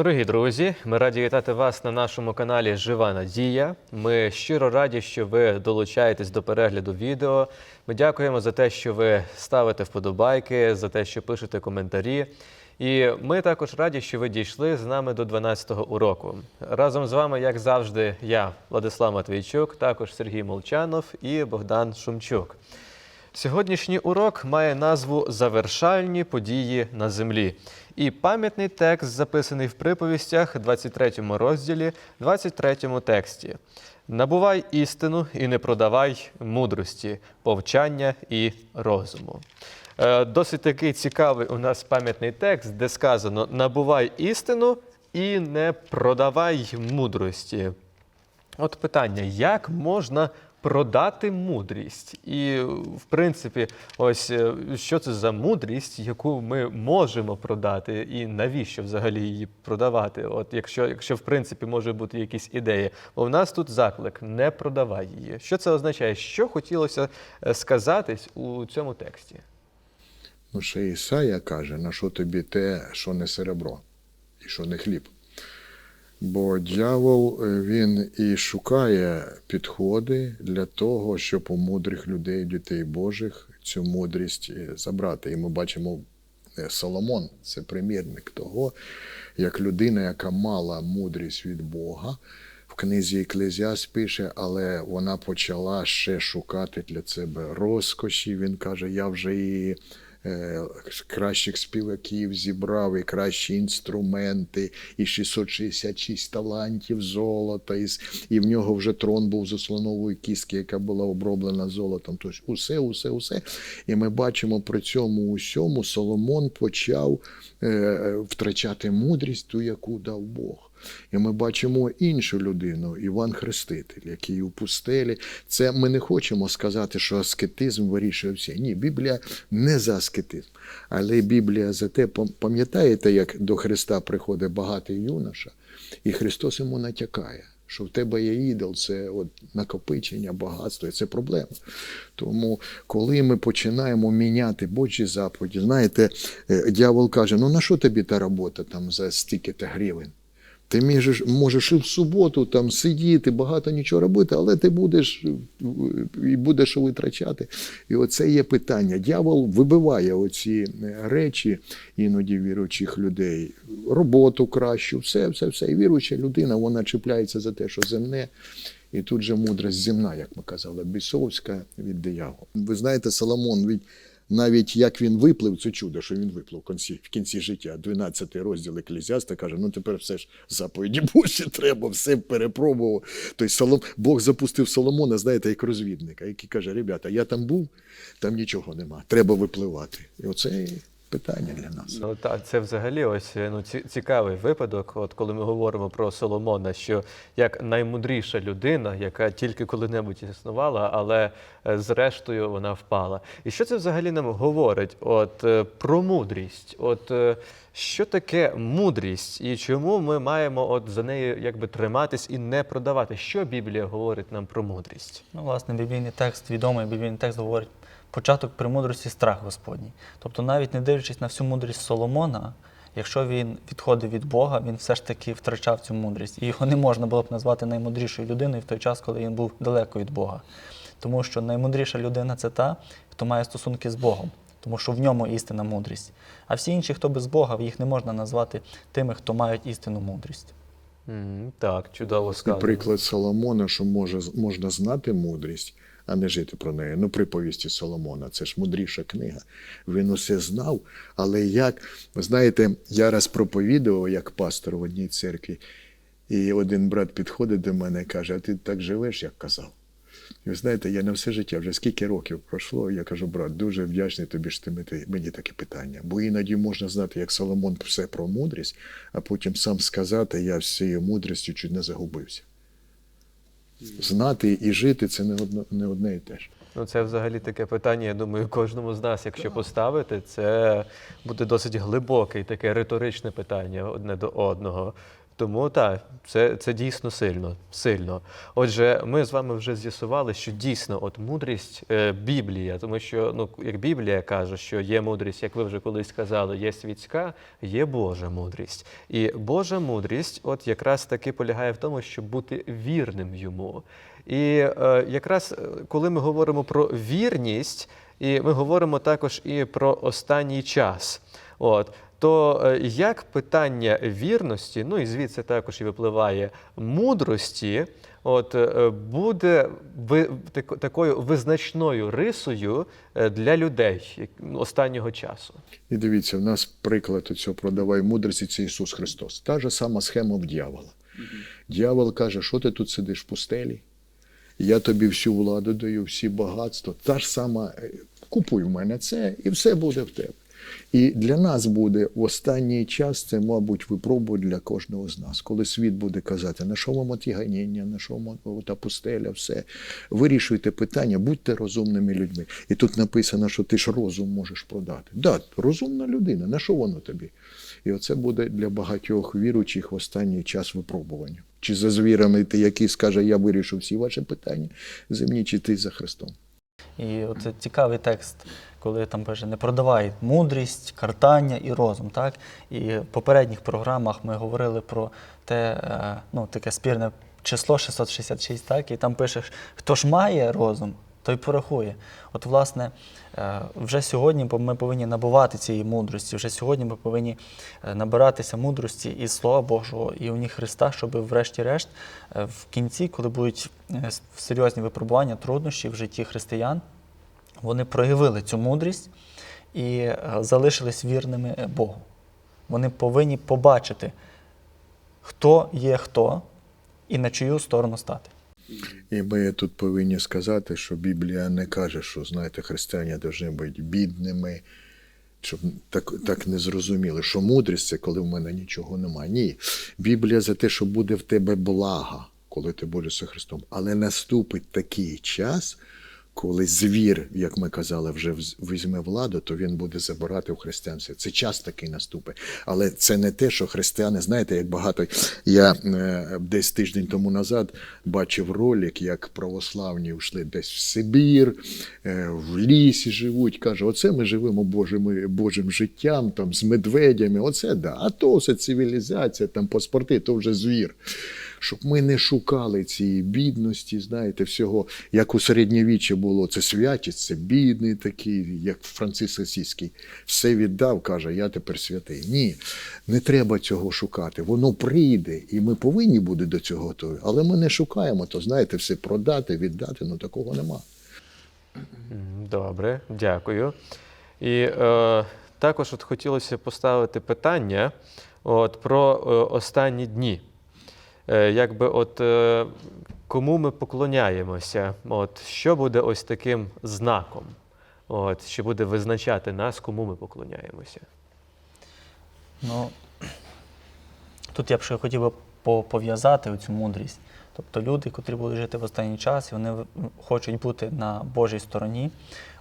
Дорогі друзі, ми раді вітати вас на нашому каналі Жива Надія. Ми щиро раді, що ви долучаєтесь до перегляду відео. Ми дякуємо за те, що ви ставите вподобайки, за те, що пишете коментарі. І ми також раді, що ви дійшли з нами до 12-го уроку. Разом з вами, як завжди, я, Владислав Матвійчук, також Сергій Молчанов і Богдан Шумчук. Сьогоднішній урок має назву Завершальні події на землі. І пам'ятний текст записаний в приповістях, 23 розділі, 23 тексті. Набувай істину і не продавай мудрості, повчання і розуму. Е, Досить такий цікавий у нас пам'ятний текст, де сказано: набувай істину і не продавай мудрості. От питання: як можна продати мудрість? І, в принципі, ось е, що це за мудрість, яку ми можемо продати, і навіщо взагалі її продавати? От якщо, якщо в принципі може бути якісь ідеї, бо в нас тут заклик не продавай її. Що це означає? Що хотілося е, сказати у цьому тексті? Ну, ще Ісая каже, на що тобі те, що не серебро, і що не хліб. Бо дьявол е, він і шукає підходи для того, щоб у мудрих людей, дітей Божих, цю мудрість е, забрати. І ми бачимо е, Соломон це примірник того, як людина, яка мала мудрість від Бога. В книзі Еклезіас пише, але вона почала ще шукати для себе розкоші. Він каже: я вже і е, кращих співаків зібрав, і кращі інструменти, і 666 талантів золота, і, і в нього вже трон був з ослонової кістки, яка була оброблена золотом. Тобто усе, усе, усе. І ми бачимо при цьому усьому Соломон почав е, втрачати мудрість, ту, яку дав Бог. І ми бачимо іншу людину, Іван Хреститель, який у пустелі. Це ми не хочемо сказати, що аскетизм вирішує все. Ні, Біблія не за аскетизм. Але Біблія за те, пам'ятаєте, як до Христа приходить багатий юноша, і Христос йому натякає. Що в тебе є ідол, це от накопичення, багатство, і це проблема. Тому, коли ми починаємо міняти Божі заповіді, знаєте, е, дьявол каже: ну на що тобі та робота там за стільки-то гривень? Ти можеш, можеш і в суботу там сидіти, багато нічого робити, але ти будеш і будеш витрачати. І оце є питання. Дьявол вибиває оці е, речі іноді віруючих людей, роботу кращу, все, все, все. І віруюча людина, вона чіпляється за те, що земне. І тут же мудрость земна, як ми казали, бісовська від диявола. Ви знаєте, Соломон, він навіть як він виплив, це чудо, що він виплив в кінці, в кінці життя. 12 розділ Еклезіаста каже: ну тепер все ж заповіді Божі треба, все перепробував. Тобто Солом... Бог запустив Соломона, знаєте, як розвідника, який каже: ребята, я там був, там нічого нема, треба випливати. І оце питання для нас. Ну так, це взагалі ось ну ці- цікавий випадок. От коли ми говоримо про Соломона, що як наймудріша людина, яка тільки коли-небудь існувала, але е, зрештою вона впала. І що це взагалі нам говорить? От е, про мудрість? От е, що таке мудрість, і чому ми маємо от за нею якби триматись і не продавати? Що Біблія говорить нам про мудрість? Ну, власне, біблійний текст, відомий біблійний текст говорить початок премудрості страх Господній. Тобто, навіть не дивлячись на всю мудрість Соломона, якщо він відходив від Бога, він все ж таки втрачав цю мудрість. І його не можна було б назвати наймудрішою людиною в той час, коли він був далеко від Бога. Тому що наймудріша людина це та, хто має стосунки з Богом. Тому що в ньому істинна мудрість. А всі інші, хто без Бога, їх не можна назвати тими, хто мають істинну мудрість. М, так, чудово І сказано. приклад Соломона, що може, можна знати мудрість, а не жити про неї. Ну, приповісті Соломона, це ж мудріша книга. Він усе знав. Але як, ви знаєте, я раз проповідував як пастор в одній церкві, і один брат підходить до мене і каже: А ти так живеш, як казав. І ви знаєте, я на все життя, вже скільки років пройшло, я кажу, брат, дуже вдячний тобі, що ти мені- таке питання. Бо іноді можна знати, як Соломон все про мудрість, а потім сам сказати, я всією мудрістю чуть не загубився. Знати і жити це не одно, не одне і те ж. Ну, це взагалі таке питання, я думаю, кожному з нас, якщо поставити, це буде досить глибоке і таке риторичне питання одне до одного. Тому так, це, це дійсно сильно. сильно. Отже, ми з вами вже з'ясували, що дійсно от мудрість е, Біблія, тому що ну, як Біблія каже, що є мудрість, як ви вже колись сказали, є світська, є Божа мудрість. І Божа мудрість, от якраз таки полягає в тому, щоб бути вірним йому. І е, якраз е, коли ми говоримо про вірність, і ми говоримо також і про останній час. От, то е, як питання вірності, ну і звідси також і випливає мудрості, от, е, буде такою визначною рисою е, для людей ну, останнього часу? І дивіться, в нас приклад цього продавай мудрості це Ісус Христос. Та ж сама схема в дьявола. Дьявол каже, що ти тут сидиш в пустелі? Я тобі всю владу даю, всі багатства. Та ж сама, купуй в мене це, і все буде в тебе. І для нас буде в останній час це, мабуть, випробує для кожного з нас, коли світ буде казати, на що вам оті ганіння, на що вам та пустеля, все. Вирішуйте питання, будьте розумними людьми. І тут написано, що ти ж розум можеш продати. Да, розумна людина, на що воно тобі? І оце буде для багатьох віруючих в останній час випробування. Чи за звірами ти, який скаже, я вирішу всі ваші питання земні, чи ти за Христом. І от цікавий текст, коли там пише не продавай мудрість, картання і розум. Так? І в попередніх програмах ми говорили про те, е, ну, таке спірне число 666, так? і там пише, хто ж має розум, той порахує. От, власне, е, вже сьогодні ми повинні набувати цієї мудрості, вже сьогодні ми повинні е, набиратися мудрості із Слова Божого і уні Христа, щоб врешті-решт в кінці, коли будуть серйозні випробування, труднощі в житті християн, вони проявили цю мудрість і е, залишились вірними Богу. Вони повинні побачити, хто є хто і на чию сторону стати. І ми тут повинні сказати, що Біблія не каже, що знаєте, християни повинні бути бідними, щоб так, так не зрозуміли, що мудрість це коли в мене нічого немає. Ні. Біблія за те, що буде в тебе блага, коли ти за Христом. Але наступить такий час, коли звір, як ми казали, вже візьме владу, то він буде забирати у християнство. Це час такий наступить. Але це не те, що християни, знаєте, як багато. Я е, десь тиждень тому назад бачив ролик, як православні йшли десь в Сибір, е, в лісі живуть. Каже, оце ми живемо Божим, Божим життям, там, з медведями, оце да. А то все цивілізація, там паспорти, то вже звір. Щоб ми не шукали цієї бідності, знаєте, всього, як у середньовіччі було, це святість, це бідний такий, як Франциск Осійський. Все віддав, каже, я тепер святий. Ні, не треба цього шукати. Воно прийде, і ми повинні бути до цього готові. Але ми не шукаємо, то знаєте, все продати, віддати, ну такого нема. Добре, дякую. І е, також от хотілося поставити питання от, про е, останні дні. Е, якби от, е, кому ми поклоняємося? От, що буде ось таким знаком, от, що буде визначати нас, кому ми поклоняємося? Ну, тут я б ще хотів би пов'язати цю мудрість. Тобто люди, котрі будуть жити в останній час, вони хочуть бути на Божій стороні,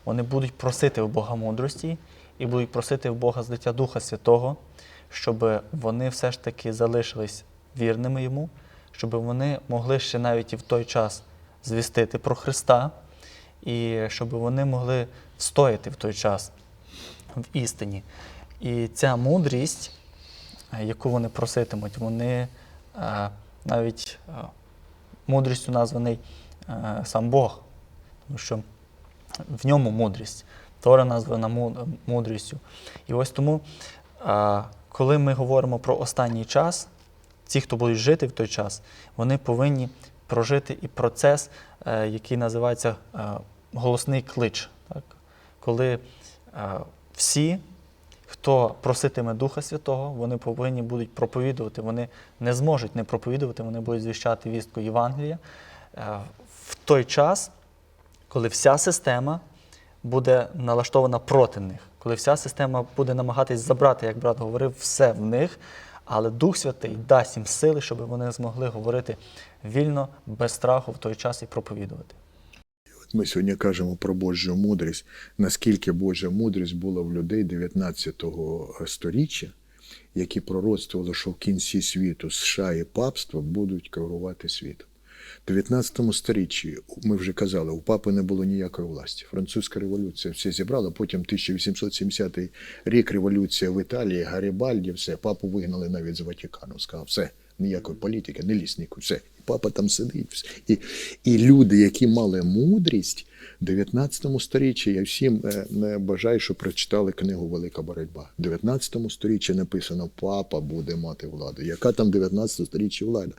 вони будуть просити у Бога мудрості і будуть просити в Бога злиття Духа Святого, щоб вони все ж таки залишились вірними йому, щоб вони могли ще навіть і в той час звістити про Христа, і щоб вони могли встояти в той час в істині. І ця мудрість, е, яку вони проситимуть, вони е, навіть е, мудрістю названий сам Бог, тому що в ньому мудрість. Тора названа мудрістю. І ось тому, коли ми говоримо про останній час, ті, хто будуть жити в той час, вони повинні прожити і процес, е, який називається е, голосний клич. Так? Коли е, всі, хто проситиме Духа Святого, вони повинні будуть проповідувати. Вони не зможуть не проповідувати, вони будуть звіщати вістку Євангелія в той час, коли вся система буде налаштована проти них, коли вся система буде намагатись забрати, як брат говорив, все в них, але Дух Святий дасть їм сили, щоб вони змогли говорити вільно, без страху в той час і проповідувати. Ми сьогодні кажемо про Божу мудрість, наскільки Божа мудрість була в людей 19 сторіччя, які пророцтвували, що в кінці світу США і папство будуть керувати світом. В 19 сторіччі, ми вже казали, у папи не було ніякої власті. Французька революція все зібрала, потім 1870 рік революція в Італії, Гарібальді, все, папу вигнали навіть з Ватикану. Сказав, все, ніякої політики, не нікуди, все. І папа там сидить. І, і люди, які мали мудрість, 19 сторіччі я всім е, не бажаю, щоб прочитали книгу Велика боротьба. В 19 сторіччі написано Папа буде мати владу. Яка там 19 сторіччя влада?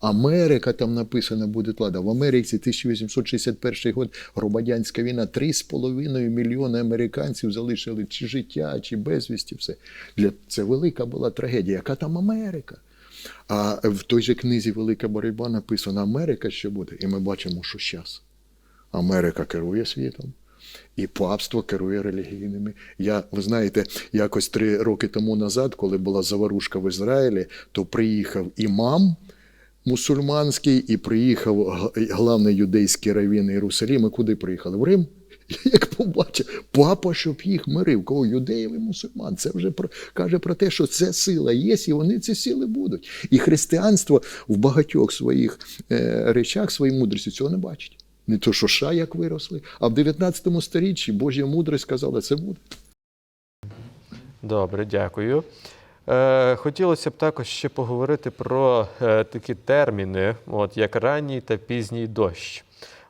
Америка там написано буде влада. В Америці 1861 год громадянська війна 3,5 мільйони американців залишили чи життя, чи безвісті. Все для це велика була трагедія. Яка там Америка? А в той же книзі Велика боротьба написано Америка що буде, і ми бачимо, що зараз. Америка керує світом, і папство керує релігійними. Я, ви знаєте, якось три роки тому назад, коли була заварушка в Ізраїлі, то приїхав імам мусульманський і приїхав главний юдейський раввін Єрусалима. Куди приїхали? В Рим. Як побачив, папа, щоб їх мирив, кого юдеїв і мусульман. Це вже про, каже про те, що це сила є, і вони ці сили будуть. І християнство в багатьох своїх е, речах, своїй мудрості цього не бачить. Не то, що ша як виросли, а в 19 сторіччі Божа мудрість сказала, це буде. Добре, дякую. Е, хотілося б також ще поговорити про е, такі терміни, от, як ранній та пізній дощ.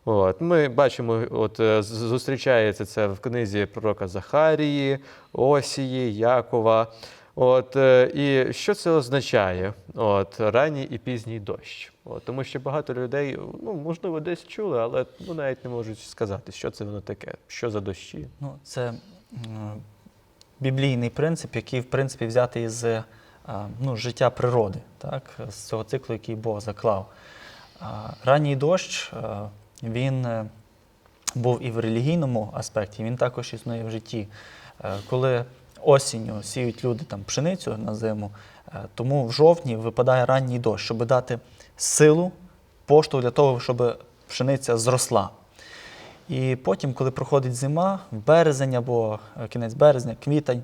От, ми бачимо, от, е, зустрічається це в книзі пророка Захарії, Осії, Якова. От, е, і що це означає? От, ранній і пізній дощ. От, тому що багато людей, ну, можливо, десь чули, але ну, навіть не можуть сказати, що це воно таке, що за дощі. Ну, це біблійний принцип, який, в принципі, взятий з е, ну, життя природи, так? з цього циклу, який Бог заклав. Ранній дощ, е, він був і в релігійному аспекті, він також існує в житті. Коли осінню сіють люди там пшеницю на зиму, е, тому в жовтні випадає ранній дощ, щоб дати силу, поштовх для того, щоб пшениця зросла. І потім, коли проходить зима, березень або е, кінець березня, квітень,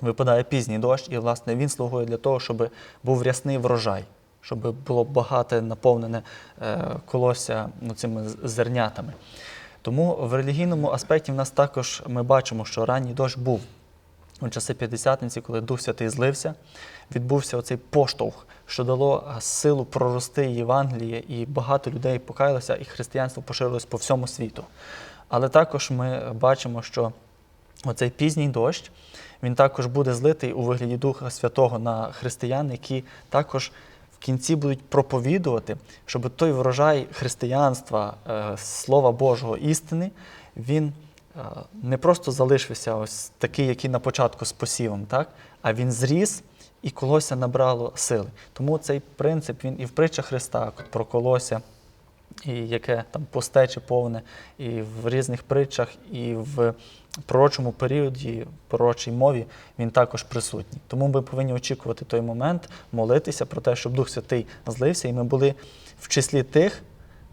випадає пізній дощ, і, власне, він слугує для того, щоб був рясний врожай, щоб було багате наповнене е, колосся ну, цими зернятами. Тому в релігійному аспекті в нас також ми бачимо, що ранній дощ був. У часи П'ятдесятниці, коли Дух Святий злився, відбувся оцей поштовх, що дало силу прорости Євангеліє, і багато людей покаялося, і християнство поширилось по всьому світу. Але також ми бачимо, що оцей пізній дощ, він також буде злитий у вигляді Духа Святого на християн, які також в кінці будуть проповідувати, щоб той врожай християнства, е, Слова Божого істини, він е, не просто залишився ось такий, який на початку з посівом, так? а він зріс і колося набрало сили. Тому цей принцип він і в притчах Христа про колося, і яке там пусте повне, і в різних притчах, і в пророчому періоді, пророчій мові він також присутній. Тому ми повинні очікувати той момент, молитися про те, щоб Дух Святий злився, і ми були в числі тих,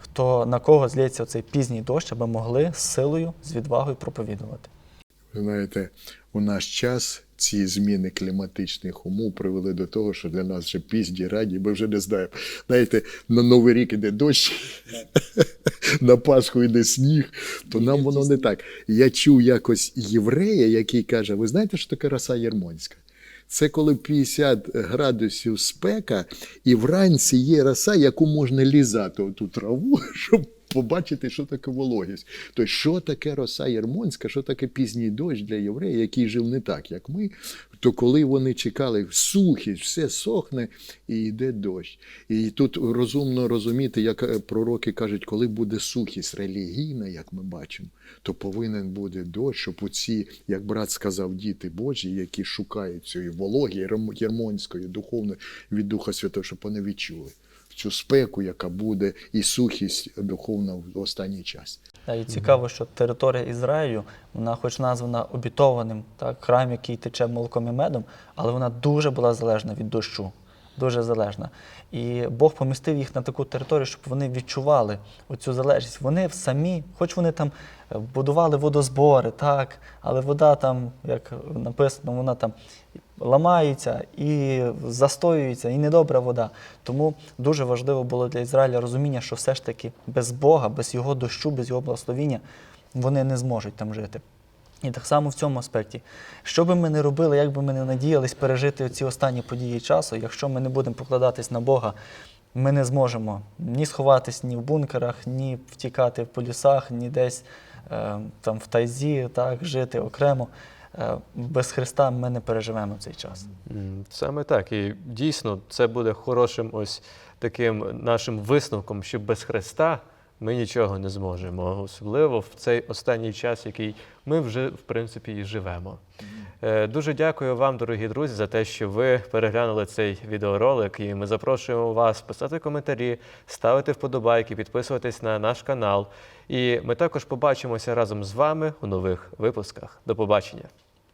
хто на кого злється цей пізній дощ, аби могли з силою, з відвагою проповідувати. Ви Знаєте, у наш час ці зміни кліматичних умов привели до того, що для нас вже пізні раді, ми вже не знаємо. Знаєте, на Новий рік іде дощ, на Пасху йде сніг, то нам воно не так. Я чув якось єврея, який каже: ви знаєте, що таке роса Єрмонська? Це коли 50 градусів спека, і вранці є роса, яку можна лізати оту траву, щоб побачити, що таке вологість. Тобто, що таке роса Єрмонська, що таке пізній дощ для єврея, який жив не так, як ми, то коли вони чекали сухість, все сохне і йде дощ. І тут розумно розуміти, як е, пророки кажуть, коли буде сухість релігійна, як ми бачимо, то повинен буде дощ, щоб оці, як брат сказав, діти Божі, які шукають цієї вологі єрм- єрмонської, духовної від Духа Святого, щоб вони відчули цю спеку, яка буде, і сухість духовна в останній час. І цікаво, що територія Ізраїлю, вона хоч названа обітованим, так, храм, який тече молоком і медом, але вона дуже була залежна від дощу. Дуже залежна. І Бог помістив їх на таку територію, щоб вони відчували оцю залежність. Вони самі, хоч вони там е, будували водозбори, так, але вода там, як написано, вона там ламаються, і застоюються, і недобра вода. Тому дуже важливо було для Ізраїля розуміння, що все ж таки без Бога, без його дощу, без його благословіння вони не зможуть там жити. І так само в цьому аспекті. Що би ми не робили, як би ми не надіялись пережити ці останні події часу, якщо ми не будемо покладатись на Бога, ми не зможемо ні сховатись ні в бункерах, ні втікати по лісах, ні десь е, там в тайзі, так, жити окремо. Е, без Христа ми не переживемо цей час. Саме так. І дійсно це буде хорошим ось таким нашим висновком, що без Христа ми нічого не зможемо, особливо в цей останній час, який ми вже в принципі і живемо. Е, Дуже дякую вам, дорогі друзі, за те, що ви переглянули цей відеоролик. І ми запрошуємо вас писати коментарі, ставити вподобайки, підписуватись на наш канал. І ми також побачимося разом з вами у нових випусках. До побачення.